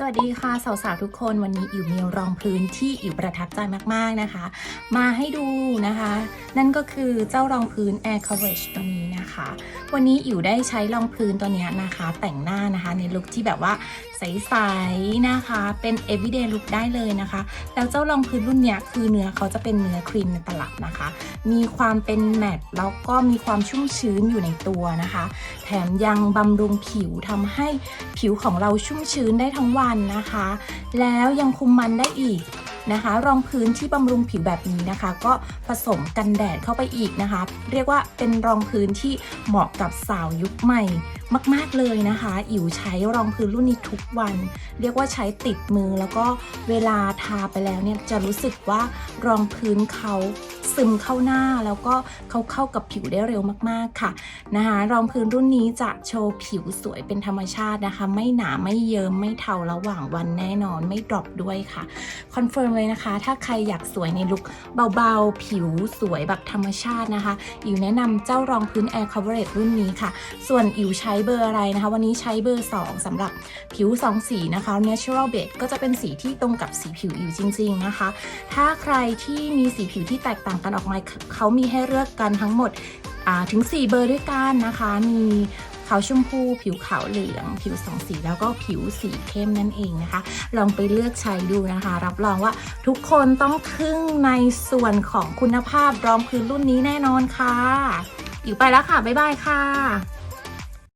สวัสดีค่ะ สาวๆทุกคนวันนี้อิ๋วมีรองพื้นที่อิ๋วประทับใจมากๆนะคะ มาให้ดูนะคะ นั่นก็คือเจ้ารองพื้น Air Coverage ตัวนี้ วันนี้อิ๋วได้ใช้รองพื้นตัวนี้นะคะ แต่งหน้านะคะ ในลุคที่แบบว่าใสๆนะคะ เป็น everyday look ได้เลยนะคะ แล้วเจ้ารองพื้นรุ่นเนี้ยคือเนื้อเขาจะเป็นเนื้อครีมในตลับนะคะ มีความเป็นแมตต์แล้วก็มีความชุ่มชื้นอยู่ในตัวนะคะ แถมยังบำรุงผิวทำให้ผิวของเราชุ่มชื้นได้ทั้งวันนะคะ แล้วยังคุมมันได้อีก นะคะ รองพื้นที่บำรุงผิวแบบนี้นะคะ ก็ผสมกันแดดเข้าไปอีกนะคะ เรียกว่าเป็นรองพื้นที่เหมาะกับสาวยุคใหม่ มาก ๆเลยนะคะ อิ๋วใช้รองพื้นรุ่นนี้ทุกวัน เรียกว่าใช้ติดมือแล้วก็เวลาทาไปแล้วเนี่ยจะรู้สึกว่ารองพื้นเขา ซึมเข้าหน้าแล้วก็เขาเข้ากับผิวได้เร็วมากๆค่ะนะคะรองพื้นรุ่นนี้จะโชว์ผิวสวยเป็นธรรมชาตินะคะ ไม่หนาไม่เยิมไม่เทาระหว่างวันแน่นอนไม่ดรอปด้วยค่ะคอนเฟิร์มเลยนะคะ ถ้าใครอยากสวยในลุคเบาๆ ผิวสวยแบบธรรมชาตินะคะอิ๋วแนะนำเจ้ารองพื้น Air Coverage รุ่นนี้ค่ะ ส่วนอิ๋วใช้เบอร์อะไรนะคะ วันนี้ใช้เบอร์ 2สำหรับผิว 2 สีนะคะ Natural Beige ก็จะเป็นสีที่ตรงกับสีผิวอิ๋วจริง ๆนะคะ ถ้าใครที่มีสีผิวที่แตกต่างกันออกมาเขามีให้เลือกกันทั้งหมดถึง 4 เบอร์ด้วยกันนะคะ มีขาวชมพูผิวขาวเหลือง ผิวสองสีแล้วก็ผิวสีเข้มนั่นเองนะคะ ลองไปเลือกใช้ดูนะคะ รับรองว่าทุกคนต้องทึ่งในส่วนของคุณภาพรองพื้นรุ่นนี้แน่นอนค่ะ อยู่ไปแล้วค่ะ บ๊ายบายค่ะ